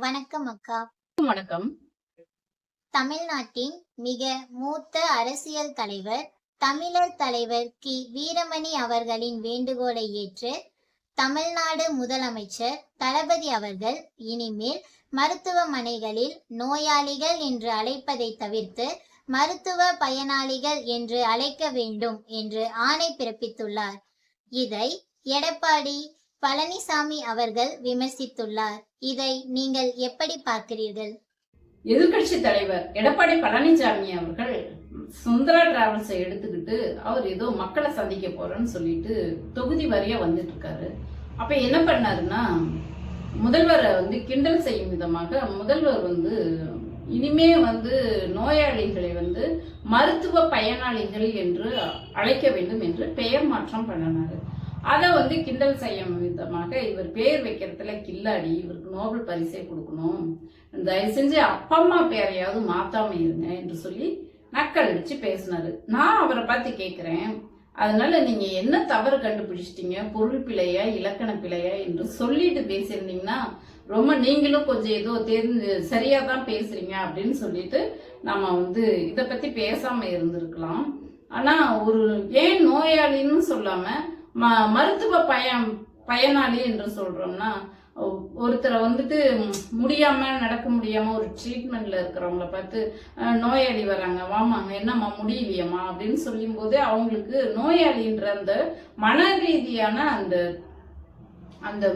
வணக்கம் அக்கா. வணக்கம். தமிழ்நாட்டின் மிக மூத்த அரசியல் தலைவர் தமிழர் தலைவர் கி. வீரமணி அவர்களின் வேண்டுகோளை ஏற்று தமிழ்நாடு முதலமைச்சர் தளபதி அவர்கள் இனிமேல் மருத்துவமனைகளில் நோயாளிகள் என்று அழைப்பதை தவிர்த்து மருத்துவ பயனாளிகள் என்று அழைக்க வேண்டும் என்று ஆணை பிறப்பித்துள்ளார். இதை எடப்பாடி பழனிசாமி அவர்கள் விமர்சித்துள்ளார். இதை நீங்கள் எப்படி பார்க்கிறீர்கள்? எதிர்கட்சி தலைவர் எடப்பாடி பழனிசாமி அவர்கள் சுந்தரா டிராவல்ஸை எடுத்துக்கிட்டு அவர் ஏதோ மக்களை சந்திக்க போறேன்னு சொல்லிட்டு தொகுதி வரையா வந்துட்டு இருக்காரு அப்ப என்ன பண்ணாருன்னா முதல்வரை வந்து கிண்டல் செய்யும் விதமாக முதல்வர் வந்து இனிமே வந்து நோயாளிகளை வந்து மருத்துவ பயனாளிகள் என்று அழைக்க வேண்டும் என்று பெயர் மாற்றம் பண்ணினாரு. அதை வந்து கிண்டல் செய்யும் விதமாக இவர் பேர் வைக்கிறதுல கில்லாடி இவருக்கு நோபல் பரிசே கொடுக்கணும். தயவு செஞ்சு அப்பா அம்மா பேரையாவது மாத்தாம இருங்க என்று சொல்லி நக்கல் அடிச்சு பேசினாரு. நான் அவரை பார்த்து கேட்கிறேன் அதனால நீங்க என்ன தவறு கண்டுபிடிச்சிட்டீங்க? பொருள் பிழையா இலக்கண பிழையா என்று சொல்லிட்டு பேசியிருந்தீங்கன்னா ரொம்ப நீங்களும் கொஞ்சம் ஏதோ தெரிஞ்சு சரியா தான் பேசுறீங்க அப்படின்னு சொல்லிட்டு நம்ம வந்து இதை பத்தி பேசாம இருந்திருக்கலாம். ஆனா ஒரு ஏன் நோயாளின்னு சொல்லாம ம மருத்துவ பயம் பயனாளி என்று சொல்றோம்னா ஒருத்தரை வந்துட்டு முடியாம நடக்க முடியாம ஒரு ட்ரீட்மெண்ட்ல இருக்கிறவங்கள பார்த்து நோயாளி வராங்க வாமாங்க என்னம்மா முடியலையம்மா? அப்படின்னு சொல்லும் போது அவங்களுக்கு நோயாளின்ற அந்த மன ரீதியான அந்த அந்த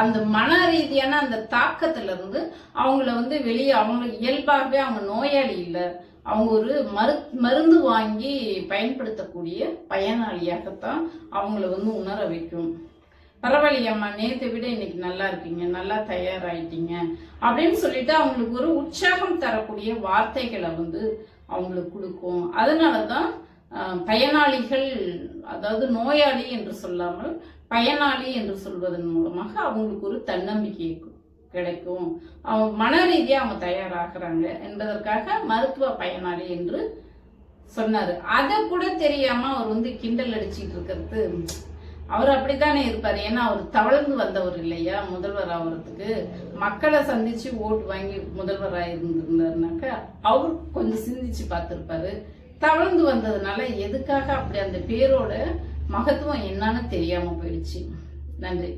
அந்த மன ரீதியான அந்த தாக்கத்துல இருந்து அவங்கள வந்து வெளியே அவங்களுக்கு இயல்பாகவே அவங்க நோயாளி இல்லை. அவங்க ஒரு மரு மருந்து வாங்கி பயன்படுத்தக்கூடிய பயனாளியாகத்தான் அவங்கள வந்து உணர வைக்கும். பரவாயில்லையம்மா நேற்றை விட இன்னைக்கு நல்லா இருக்கீங்க நல்லா தயாராயிட்டீங்க அப்படின்னு சொல்லிட்டு அவங்களுக்கு ஒரு உற்சாகம் தரக்கூடிய வார்த்தைகளை வந்து அவங்களுக்கு கொடுக்கும். அதனால தான் பயனாளிகள் அதாவது நோயாளி என்று சொல்லாமல் பயனாளி என்று சொல்வதன் மூலமாக அவங்களுக்கு ஒரு தன்னம்பிக்கை கிடைக்கும். அவங்க மன ரீதியாக அவங்க தயாராகிறாங்க என்பதற்காக மருத்துவ பயனாளி என்று சொன்னார். அதை கூட தெரியாம அவர் வந்து கிண்டல் அடிச்சிட்டு இருக்கிறது. அவர் அப்படித்தானே இருப்பார். ஏன்னா அவர் தவழ்ந்து வந்தவர் இல்லையா? முதல்வர் ஆகிறதுக்கு மக்களை சந்திச்சு ஓட்டு வாங்கி முதல்வராக இருந்திருந்தாருனாக்கா அவர் கொஞ்சம் சிந்திச்சு பார்த்துருப்பாரு. தவழ்ந்து வந்ததுனால எதுக்காக அப்படி அந்த பேரோட மகத்துவம் என்னன்னு தெரியாம போயிடுச்சு. நன்றி.